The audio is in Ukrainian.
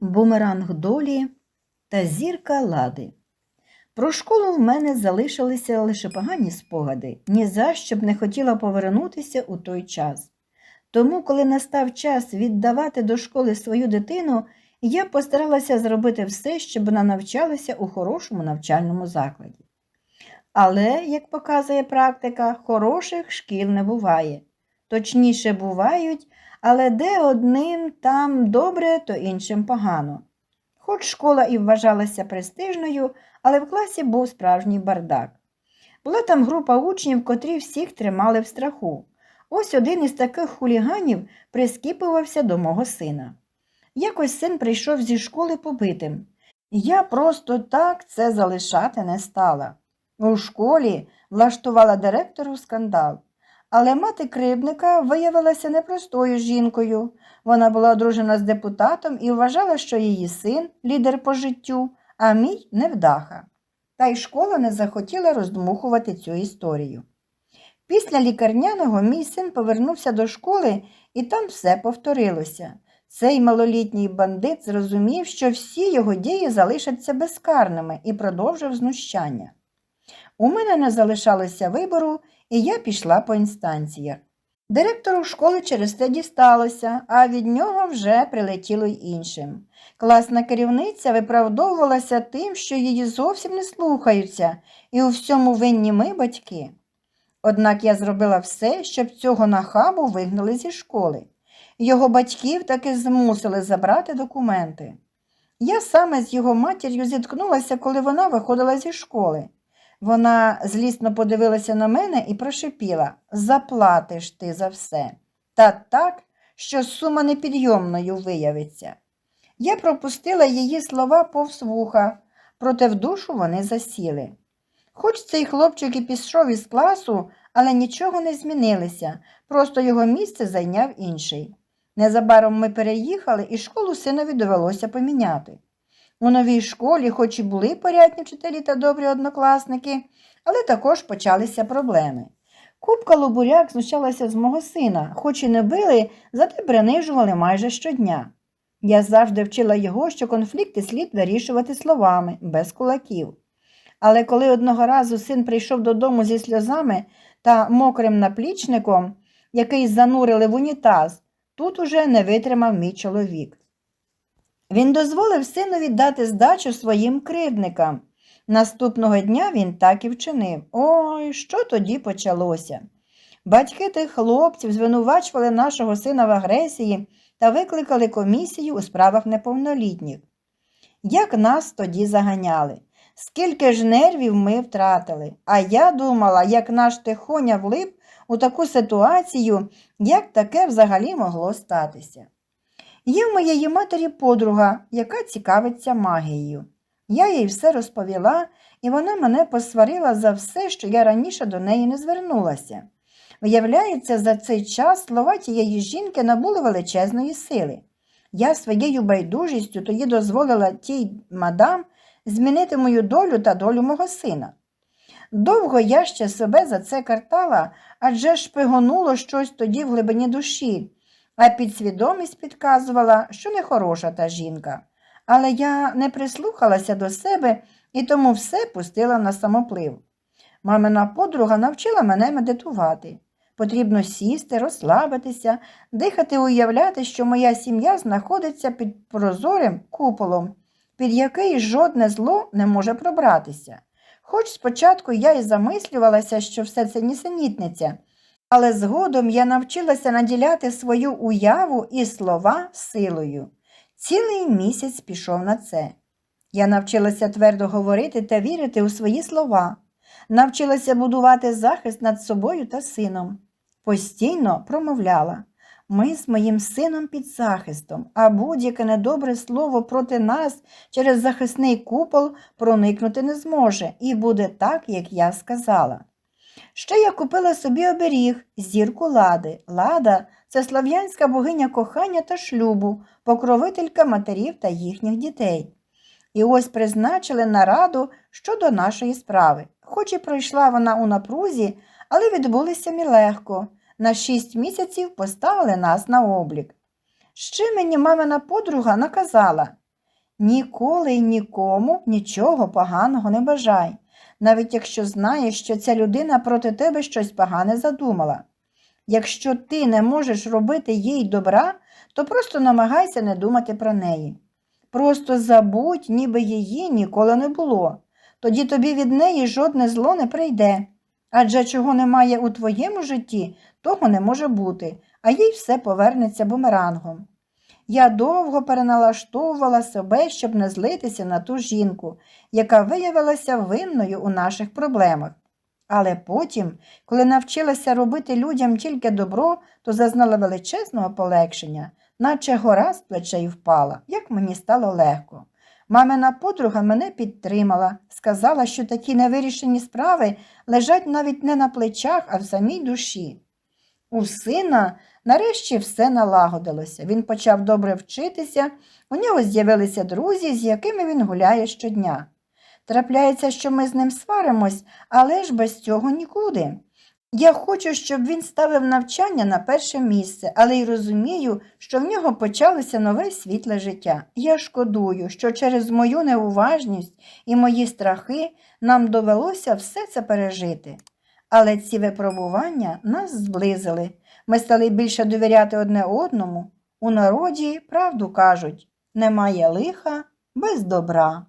бумеранг долі та зірка лади. Про школу в мене залишилися лише погані спогади, ні за що б не хотіла повернутися у той час. Тому, коли настав час віддавати до школи свою дитину, я постаралася зробити все, щоб вона навчалася у хорошому навчальному закладі. Але, як показує практика, хороших шкіл не буває. Точніше, бувають, але де одним там добре, то іншим погано. Хоч школа і вважалася престижною, але в класі був справжній бардак. Була там група учнів, котрі всіх тримали в страху. Ось один із таких хуліганів прискіпувався до мого сина. Якось син прийшов зі школи побитим. Я просто так це залишати не стала. У школі влаштувала директору скандал. Але мати кривдника виявилася непростою жінкою. Вона була одружена з депутатом і вважала, що її син лідер по життю, а мій невдаха. Та й школа не захотіла роздмухувати цю історію. Після лікарняного мій син повернувся до школи, і там все повторилося. Цей малолітній бандит зрозумів, що всі його дії залишаться безкарними і продовжив знущання. У мене не залишалося вибору, і я пішла по інстанціях. Директору школи через це дісталося, а від нього вже прилетіло й іншим. Класна керівниця виправдовувалася тим, що її зовсім не слухаються, і у всьому винні ми батьки. Однак я зробила все, щоб цього нахабу вигнали зі школи. Його батьків таки змусили забрати документи. Я саме з його матір'ю зіткнулася, коли вона виходила зі школи. Вона злісно подивилася на мене і прошипіла заплатиш ти за все. Та так, що сума непідйомною виявиться. Я пропустила її слова повз вуха, проте в душу вони засіли. Хоч цей хлопчик і пішов із класу, але нічого не змінилося, просто його місце зайняв інший. Незабаром ми переїхали, і школу синові довелося поміняти. У новій школі, хоч і були порядні вчителі та добрі однокласники, але також почалися проблеми. Купка Лобуряк знущалася з мого сина, хоч і не били, зате принижували майже щодня. Я завжди вчила його, що конфлікти слід вирішувати словами, без кулаків. Але коли одного разу син прийшов додому зі сльозами та мокрим наплічником, який занурили в унітаз, тут уже не витримав мій чоловік. Він дозволив синові дати здачу своїм кривдникам. Наступного дня він так і вчинив. Ой, що тоді почалося? Батьки тих хлопців звинувачували нашого сина в агресії та викликали комісію у справах неповнолітніх. Як нас тоді заганяли? Скільки ж нервів ми втратили, а я думала, як наш тихоня влип у таку ситуацію, як таке взагалі могло статися. Є в моєї матері подруга, яка цікавиться магією. Я їй все розповіла, і вона мене посварила за все, що я раніше до неї не звернулася. Виявляється, за цей час слова тієї жінки набули величезної сили. Я своєю байдужістю тоді дозволила тій мадам змінити мою долю та долю мого сина. Довго я ще себе за це картала, адже шпигонуло щось тоді в глибині душі, а підсвідомість підказувала, що нехороша та жінка. Але я не прислухалася до себе і тому все пустила на самоплив. Мамина подруга навчила мене медитувати. Потрібно сісти, розслабитися, дихати, уявляти, що моя сім'я знаходиться під прозорим куполом, під який жодне зло не може пробратися. Хоч спочатку я і замислювалася, що все це нісенітниця, але згодом я навчилася наділяти свою уяву і слова силою. Цілий місяць пішов на це. Я навчилася твердо говорити та вірити у свої слова, навчилася будувати захист над собою та сином. Постійно промовляла ми з моїм сином під захистом, а будь-яке недобре слово проти нас через захисний купол проникнути не зможе, і буде так, як я сказала. Ще я купила собі оберіг, зірку лади. Лада це слав'янська богиня кохання та шлюбу, покровителька матерів та їхніх дітей. І ось призначили нараду щодо нашої справи. Хоч і пройшла вона у напрузі, але відбулися легко. На шість місяців поставили нас на облік. Ще мені мамина подруга наказала Ніколи й нікому нічого поганого не бажай, навіть якщо знаєш, що ця людина проти тебе щось погане задумала. Якщо ти не можеш робити їй добра, то просто намагайся не думати про неї. Просто забудь, ніби її ніколи не було. Тоді тобі від неї жодне зло не прийде. Адже чого немає у твоєму житті, того не може бути, а їй все повернеться бумерангом. Я довго переналаштовувала себе, щоб не злитися на ту жінку, яка виявилася винною у наших проблемах. Але потім, коли навчилася робити людям тільки добро, то зазнала величезного полегшення, наче гора з плечей впала, як мені стало легко. Мамина подруга мене підтримала, сказала, що такі невирішені справи лежать навіть не на плечах, а в самій душі. У сина нарешті все налагодилося. Він почав добре вчитися, у нього з'явилися друзі, з якими він гуляє щодня. Трапляється, що ми з ним сваримось, але ж без цього нікуди. Я хочу, щоб він ставив навчання на перше місце, але й розумію, що в нього почалося нове світле життя. Я шкодую, що через мою неуважність і мої страхи нам довелося все це пережити. Але ці випробування нас зблизили. Ми стали більше довіряти одне одному. У народі правду кажуть немає лиха без добра.